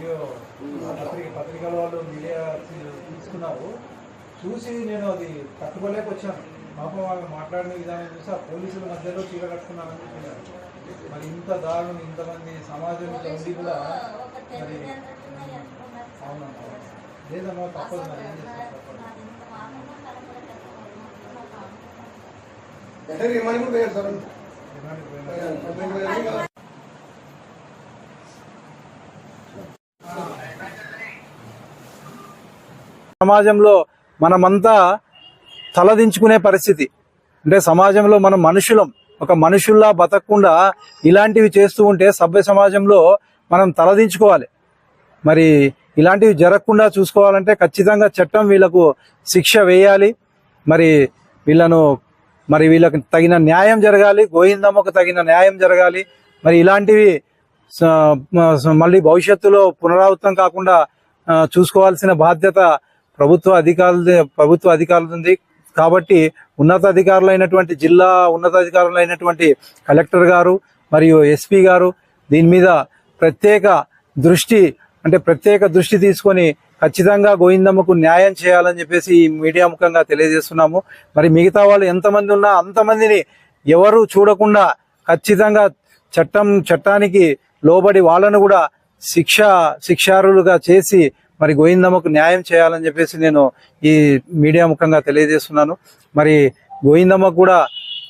Video పత్రిక పత్రికల వాళ్ళు మీడియా తీసుకున్నారు. చూసి నేను అది తట్టుకోలేకొచ్చాను. పాపం వాళ్ళు మాట్లాడిన విధానం చూసి ఆ పోలీసుల మధ్యలో చీర కట్టుకున్నాను అనుకుంటున్నాను మరి ఇంత దారుణం ఇంతమంది సమాజం ఉండి కూడా మరి అవునమ్మా లేదమ్మా తప్పదు మరి ఏం చేస్తాను తప్పదు. సమాజంలో మనమంతా తలదించుకునే పరిస్థితి. అంటే సమాజంలో మనం మనుషులం. ఒక మనుషుల్లా బతకకుండా ఇలాంటివి చేస్తూ ఉంటే సభ్య సమాజంలో మనం తలదించుకోవాలి. మరి ఇలాంటివి జరగకుండా చూసుకోవాలంటే ఖచ్చితంగా చట్టం వీళ్ళకు శిక్ష వేయాలి. మరి వీళ్ళను మరి వీళ్ళకి తగిన న్యాయం జరగాలి. గోవిందమ్మకు తగిన న్యాయం జరగాలి. మరి ఇలాంటివి మళ్ళీ భవిష్యత్తులో పునరావృతం కాకుండా చూసుకోవాల్సిన బాధ్యత ప్రభుత్వ అధికారులది ప్రభుత్వ అధికారులది కాబట్టి ఉన్నతాధికారులైనటువంటి జిల్లా ఉన్నతాధికారులైనటువంటి కలెక్టర్ గారు మరియు ఎస్పీ గారు దీని మీద ప్రత్యేక దృష్టి అంటే ప్రత్యేక దృష్టి తీసుకొని ఖచ్చితంగా గోవిందమ్మకు న్యాయం చేయాలని చెప్పేసి ఈ మీడియా ముఖంగా తెలియజేస్తున్నాము. మరి మిగతా వాళ్ళు ఎంతమంది ఉన్నా అంతమందిని ఎవరు చూడకుండా ఖచ్చితంగా చట్టం చట్టానికి లోబడి వాళ్ళను కూడా శిక్ష శిక్షారులుగా చేసి మరి గోవిందమ్మకు న్యాయం చేయాలని చెప్పేసి నేను ఈ మీడియా ముఖంగా తెలియజేస్తున్నాను. మరి గోవిందమ్మకు కూడా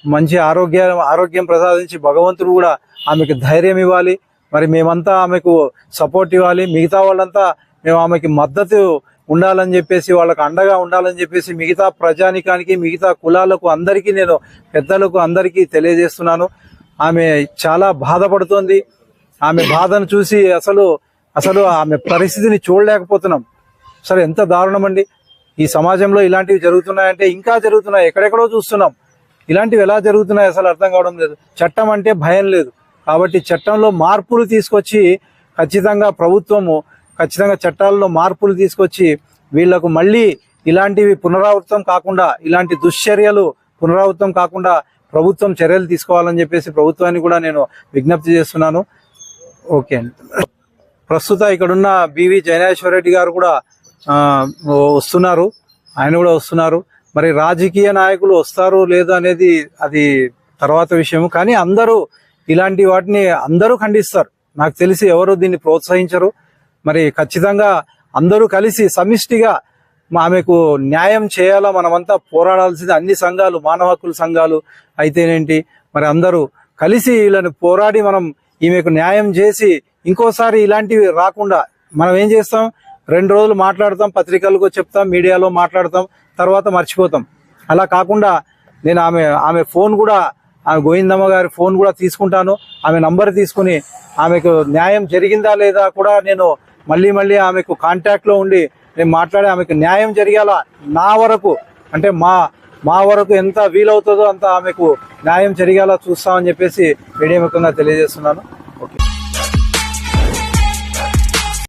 మంచి ఆరోగ్య ఆరోగ్యం ప్రసాదించి భగవంతుడు కూడా ఆమెకు ధైర్యం ఇవ్వాలి. మరి మేమంతా ఆమెకు సపోర్ట్ ఇవ్వాలి. మిగతా వాళ్ళంతా మేము ఆమెకి మద్దతు ఉండాలని చెప్పేసి వాళ్ళకు అండగా ఉండాలని చెప్పేసి మిగతా ప్రజానికానికి మిగతా కులాలకు అందరికీ నేను పెద్దలకు అందరికీ తెలియజేస్తున్నాను. ఆమె చాలా బాధపడుతోంది. ఆమె బాధను చూసి అసలు అసలు ఆమె పరిస్థితిని చూడలేకపోతున్నాం. అసలు ఎంత దారుణం అండి ఈ సమాజంలో ఇలాంటివి జరుగుతున్నాయంటే ఇంకా జరుగుతున్నాయి. ఎక్కడెక్కడో చూస్తున్నాం. ఇలాంటివి ఎలా జరుగుతున్నాయి అసలు అర్థం కావడం లేదు. చట్టం అంటే భయం లేదు. కాబట్టి చట్టంలో మార్పులు తీసుకొచ్చి ఖచ్చితంగా ప్రభుత్వము ఖచ్చితంగా చట్టాల్లో మార్పులు తీసుకొచ్చి వీళ్ళకు మళ్ళీ ఇలాంటివి పునరావృతం కాకుండా ఇలాంటి దుశ్చర్యలు పునరావృతం కాకుండా ప్రభుత్వం చర్యలు తీసుకోవాలని చెప్పేసి ప్రభుత్వాన్ని కూడా నేను విజ్ఞప్తి చేస్తున్నాను. ఓకే అండి. ప్రస్తుతం ఇక్కడున్న బివి జైనేశ్వర రెడ్డి గారు కూడా వస్తున్నారు. ఆయన కూడా వస్తున్నారు. మరి రాజకీయ నాయకులు వస్తారు లేదు అనేది అది తర్వాత విషయం కానీ అందరూ ఇలాంటి వాటిని అందరూ ఖండిస్తారు. నాకు తెలిసి ఎవరు దీన్ని ప్రోత్సహించరు. మరి ఖచ్చితంగా అందరూ కలిసి సమిష్టిగా ఆమెకు న్యాయం చేయాలా మనమంతా పోరాడాల్సింది అన్ని సంఘాలు మానవ హక్కుల సంఘాలు అయితేనేంటి? మరి అందరూ కలిసి వీళ్ళని పోరాడి మనం ఈమెకు న్యాయం చేసి ఇంకోసారి ఇలాంటివి రాకుండా మనం ఏం చేస్తాం? రెండు రోజులు మాట్లాడతాం పత్రికలకు చెప్తాం మీడియాలో మాట్లాడతాం తర్వాత మర్చిపోతాం. అలా కాకుండా నేను ఆమె ఆమె ఫోన్ కూడా ఆమె గోవిందమ్మ గారి ఫోన్ కూడా తీసుకుంటాను. ఆమె నంబర్ తీసుకుని ఆమెకు న్యాయం జరిగిందా లేదా కూడా నేను మళ్ళీ మళ్ళీ ఆమెకు కాంటాక్ట్లో ఉండి నేను మాట్లాడి ఆమెకు న్యాయం జరిగేలా నా వరకు అంటే మా మా వరకు ఎంత వీలవుతుందో అంత ఆమెకు న్యాయం జరిగేలా చూస్తామని చెప్పేసి మీడియా ముఖంగా తెలియజేస్తున్నాను.